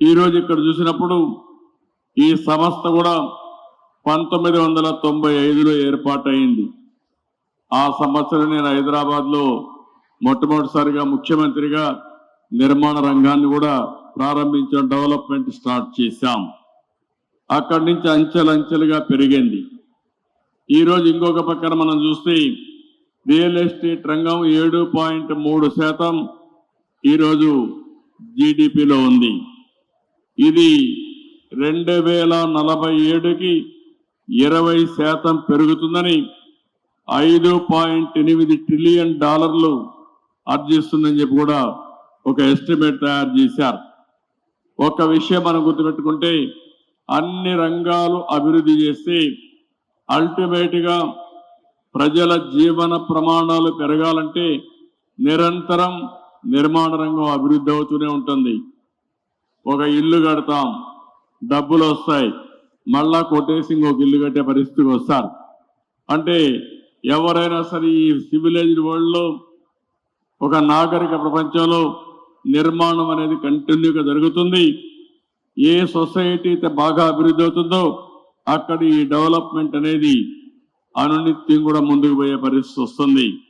ఈరోజు ఇక్కడ చూసినప్పుడు ఈ సంస్థ కూడా పంతొమ్మిది వందల తొంభై ఐదులో ఏర్పాటైంది ఆ సంవత్సరం నేను హైదరాబాద్లో మొట్టమొదటిసారిగా ముఖ్యమంత్రిగా నిర్మాణ రంగాన్ని కూడా ప్రారంభించడం డెవలప్మెంట్ స్టార్ట్ చేశాం. అక్కడి నుంచి అంచెలంచెలుగా పెరిగింది. ఈరోజు ఇంకొక పక్కన మనం చూస్తే రియల్ ఎస్టేట్ రంగం ఏడు పాయింట్ మూడు శాతం ఈరోజు జీడిపిలో ఉంది. ఇది రెండు వేల నలభై ఏడుకి ఇరవై శాతం పెరుగుతుందని ఐదు పాయింట్ ఎనిమిది ట్రిలియన్ డాలర్లు ఆర్జిస్తుందని చెప్పి కూడా ఒక ఎస్టిమేట్ తయారు చేశారు. ఒక విషయం మనం గుర్తుపెట్టుకుంటే అన్ని రంగాలు అభివృద్ధి చేస్తే అల్టిమేట్గా ప్రజల జీవన ప్రమాణాలు పెరగాలంటే నిరంతరం నిర్మాణ రంగం అభివృద్ధి అవుతూనే ఉంటుంది. ఒక ఇల్లు కడతాం. డబ్బులు వస్తాయి. మళ్ళా కొట్టేసి ఇంకొక ఇల్లు కట్టే పరిస్థితికి వస్తారు. అంటే ఎవరైనా సరే ఈ సివిలైజ్డ్ వరల్డ్లో ఒక నాగరిక ప్రపంచంలో నిర్మాణం అనేది కంటిన్యూగా జరుగుతుంది. ఏ సొసైటీ అయితే బాగా అభివృద్ధి అవుతుందో అక్కడ ఈ డెవలప్మెంట్ అనేది అనునిత్యం కూడా ముందుకు పోయే పరిస్థితి వస్తుంది.